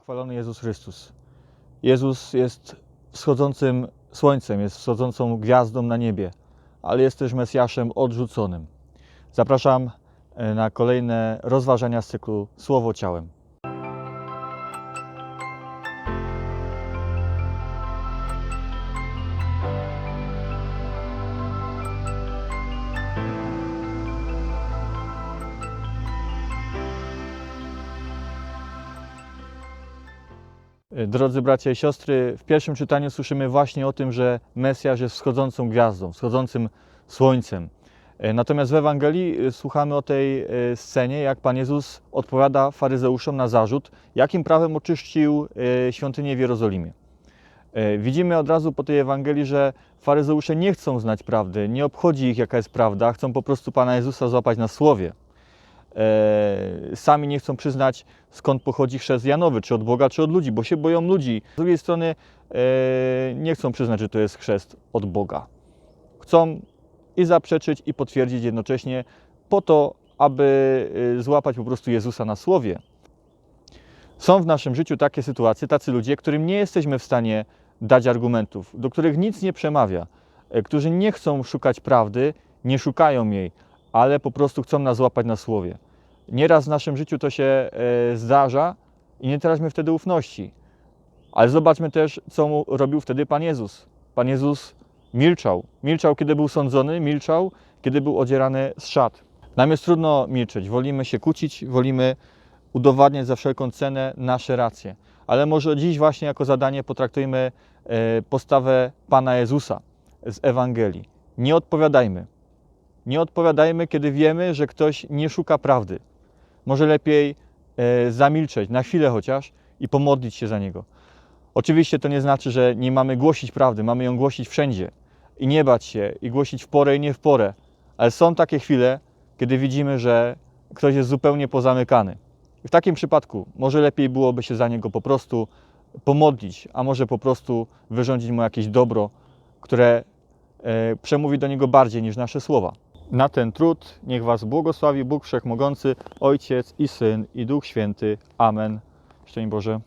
chwalony Jezus Chrystus. Jezus jest wschodzącym słońcem, jest wschodzącą gwiazdą na niebie, ale jest też Mesjaszem odrzuconym. Zapraszam e, na kolejne rozważania z cyklu Słowo Ciałem. Drodzy bracia i siostry, w pierwszym czytaniu słyszymy właśnie o tym, że Mesjasz jest wschodzącą gwiazdą, wschodzącym słońcem. E, Natomiast w Ewangelii e, słuchamy o tej scenie, jak Pan Jezus odpowiada faryzeuszom na zarzut, jakim prawem oczyścił świątynię w Jerozolimie. Widzimy od razu po tej Ewangelii, że faryzeusze nie chcą znać prawdy, nie obchodzi ich jaka jest prawda, chcą po prostu Pana Jezusa złapać na słowie. E, Sami nie chcą przyznać, skąd pochodzi chrzest Janowy, czy od Boga, czy od ludzi, bo się boją ludzi. Z drugiej strony e, nie chcą przyznać, że to jest chrzest od Boga. Chcą i zaprzeczyć, i potwierdzić jednocześnie, po to, aby e, złapać po prostu Jezusa na słowie. Są w naszym życiu takie sytuacje, tacy ludzie, którym nie jesteśmy w stanie dać argumentów, do których nic nie przemawia, e, którzy nie chcą szukać prawdy, nie szukają jej, ale po prostu chcą nas złapać na słowie. Nieraz w naszym życiu to się e, zdarza i nie traćmy wtedy ufności. Ale zobaczmy też, co mu robił wtedy Pan Jezus. Pan Jezus milczał. Milczał, kiedy był sądzony, milczał, kiedy był odzierany z szat. Nam jest trudno milczeć, wolimy się kłócić, wolimy udowadniać za wszelką cenę nasze racje. Ale może dziś właśnie jako zadanie potraktujmy e, postawę Pana Jezusa z Ewangelii. Nie odpowiadajmy. Nie odpowiadajmy, kiedy wiemy, że ktoś nie szuka prawdy. Może lepiej e, zamilczeć, na chwilę chociaż, i pomodlić się za niego. Oczywiście to nie znaczy, że nie mamy głosić prawdy, mamy ją głosić wszędzie i nie bać się, i głosić w porę i nie w porę. Ale są takie chwile, kiedy widzimy, że ktoś jest zupełnie pozamykany. W takim przypadku może lepiej byłoby się za niego po prostu pomodlić, a może po prostu wyrządzić mu jakieś dobro, które e, przemówi do niego bardziej niż nasze słowa. Na ten trud niech Was błogosławi Bóg Wszechmogący, Ojciec i Syn i Duch Święty. Amen. Szczęść Boże.